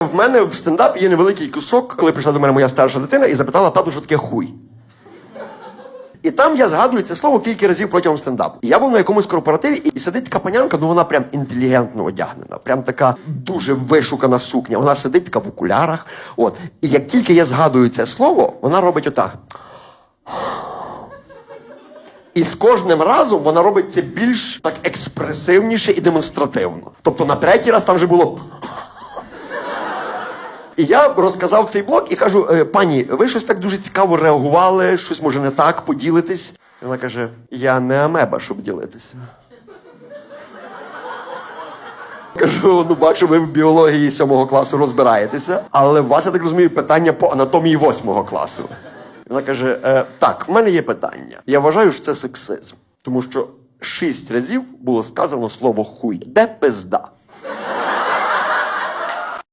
В мене в стендапі є невеликий кусок, коли прийшла до мене моя старша дитина і запитала тату, що таке хуй. І там я згадую це слово кілька разів протягом стендапу. Я був на якомусь корпоративі, і сидить така панянка, ну вона прям інтелігентно одягнена, прям така дуже вишукана сукня. Вона сидить така в окулярах. От. І як тільки я згадую це слово, вона робить отак. І з кожним разом вона робить це більш так експресивніше і демонстративно. Тобто на третій раз там вже було. І я розказав цей блок і кажу: «Е, пані, ви щось так дуже цікаво реагували, щось може не так, поділитись. І вона каже: Я не амеба, щоб ділитися. Кажу, ну бачу, ви в біології сьомого класу розбираєтеся, але у вас, я так розумію, питання по анатомії восьмого класу. Вона каже: е, так, в мене є питання. Я вважаю, що це сексизм, тому що шість разів було сказано слово хуй. Де пизда?